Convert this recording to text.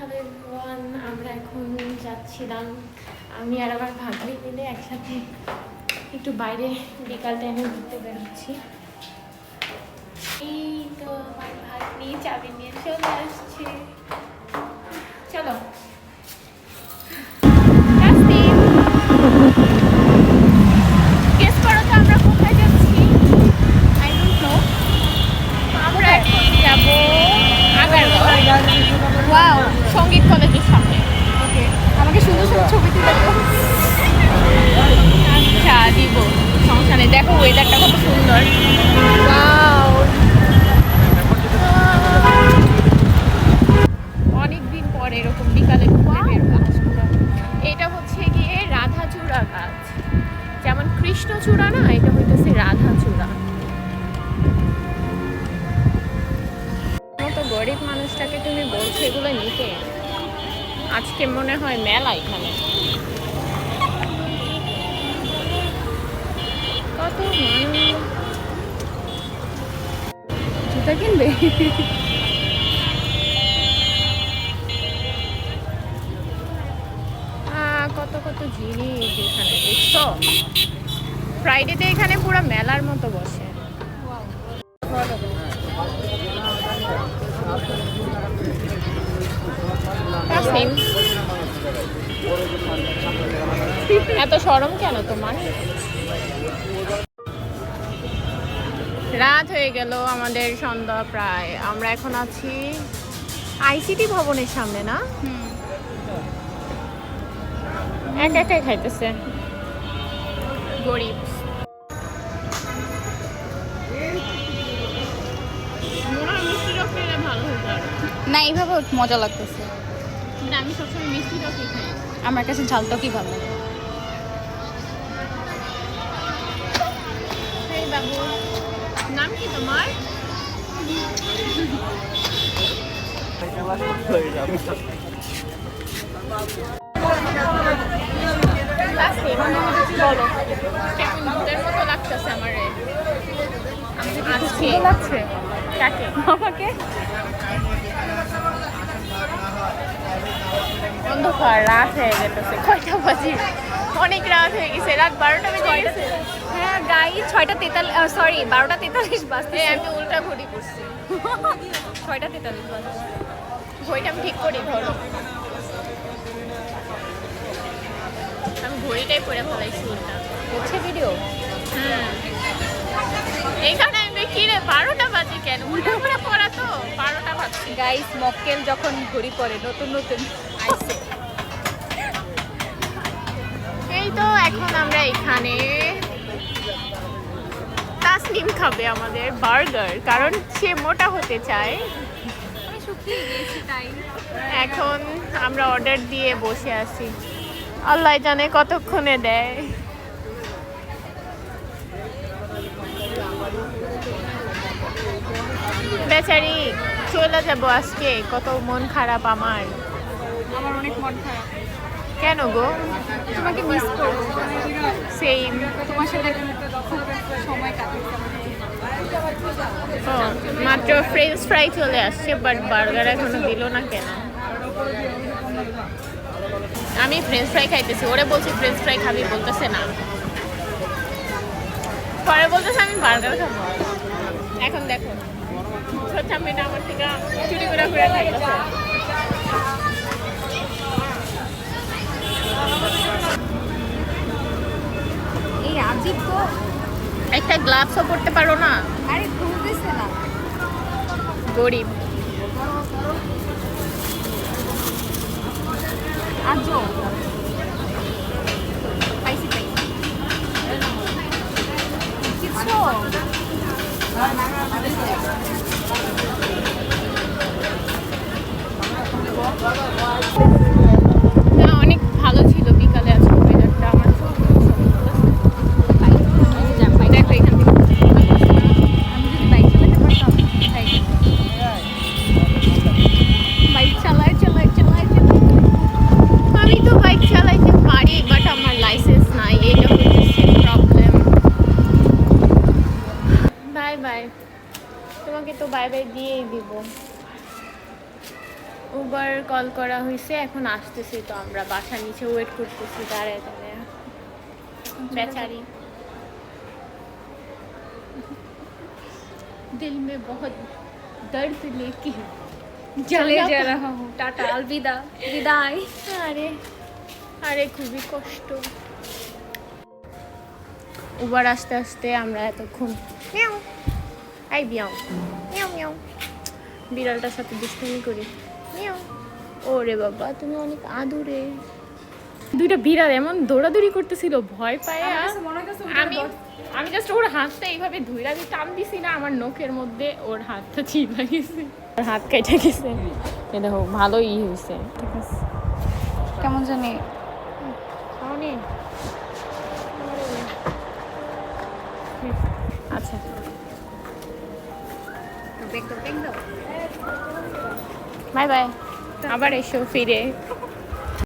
Hello everyone আমরা এখন যাচ্ছিলাম। আমি আর আমার ভাগ্নি মিলে একসাথে একটু বাইরে বিকাল টাইমে ঘুরতে বেরোচ্ছি। এই তো আমার ভাগ্নি, চাবি নিয়ে চলে আসছে। মানুষটাকে তুমি বলছো, এগুলো নিতে? আজকে মনে হয় মেলা এখানে। কত জুতা কিনবে? কত কত জিনিস এখানে, দেখছ? ফ্রাইডেতে এখানে পুরো মেলার মতো বসে। তাসনিম, এত সরম কেন তোমার? রাত হয়ে গেল আমাদের সন্ধ্যা প্রায়। আমরা এখন আছি আইসিটি ভবনের সামনে না? একা একাই খাইতেছে। গরিব। না এইভাবে মজা লাগতেছে। কিন্তু আমি সবসময় মিষ্টি টকই খাই। আমার কাছে ঝালটা কি ভালো লাগে। বাবু নাম কি তোমার? Lastly, বলো কেমন ভূতের মতো লাগতেছে আমার আজকে লাগছে কাকে আমাকে অন্ধকার রাত হয়ে গেছে কয়টা বাজে? অনেক রাত হয়ে গেছে রাত বারোটা বেজে গেছে। হ্যাঁ গাই ছয়টা তেতাল্লিশ সরি বারোটা তেতাল্লিশ বাজতে আমি উল্টা ঘড়ি করছি ছয়টা তেতাল্লিশ বাজতে ঘড়িটা আমি ঠিক করি ধরো। আমি ঘড়িটাই পরে ফেলাইছি উল্টা। হচ্ছে ভিডিও হুম। এখানে আমি কি রে বারোটা বাজে কেন? উল্টা করে পড়া তো বারোটা বাজছে। গাইস মক্কেল যখন ঘড়ি পরে নতুন নতুন। আইসে। তো এখন আমরা এখানে তাসনিম খাবে আমাদের বার্গার, কারণ সে মোটা হতে চায়। এখন আমরা অর্ডার দিয়ে বসে আছি। আল্লাহ জানে কতক্ষণে দেয়। বেচারি, চলে যাব আজকে, কত মন খারাপ আমার। আমার অনেক মন খারাপ। কেন গো? তোমাকে মিস করব সেম তোমার সাথে খুব সময় কাটাতে মাত্র ফ্রেঞ্চ ফ্রাই চলে আসছে বাট বার্গার এখনও দিল না কেন? আমি ফ্রেঞ্চ ফ্রাই খাইতেছি। ওরে বলছি ফ্রেঞ্চ ফ্রাই খাবি বলতেছে না। পরে বলতেছে আমি বার্গার খাব। এখন দেখো। আমি না আমার থেকে চুরি করে করে খাইতেছে আজিব তো। একটা গ্লাভসও পড়তে পারো না। আরে খুলতেছে না। গরিব। আজও। পাইছি পাইছি। কিছু? না অনেক ভালো ছিল বিকালে আজকে ওয়েদারটা আমার খুব দেখো এখান থেকে আমি যদি বাইক চালাতে পারতাম তাই বাইক চালায় চালায় চালায় চালায় আমি তো বাইক চালাইতে পারি বাট আমার লাইসেন্স নাই এটা হচ্ছে প্রবলেম বাই বাই তোমাকে তো বাই বাই দিয়েই দিব উবার কল করা হয়েছে এখন আসতেছি তো আমরা বাসার নিচে ওয়েট করতেছি দাঁড়ায় দাঁড়ায় বেচারি दिल में बहुत दर्द लेके চলে जाना যা রাহা হুঁ টাটা আলবিদা বিদায় আরে আরে খুবই কষ্ট উবার আস্তে আস্তে আমরা এতক্ষণ মিয়াও। আই বিয়াও মিয়াও মিয়াও। বিড়ালটার সাথে দুষ্টুমি করি। মিয়াও। ওরে বাবা তুমি অনেক আদুরে। দুইটা বিড়াল এমন দৌড়াদৌড়ি করতেছিল ভয় পায় আমি আমি জাস্ট ওর হাতটা এইভাবে ধুইরা দিয়ে টান দিছি না আমার নখের মধ্যে ওর হাতটা চিপা গেছে। ওর হাত কেটে গেছে। এ দেখো ভালোই হয়েছে। ঠিক আছে কেমন জানি? খাওনি? বাই বাই আবার এসো ফিরে।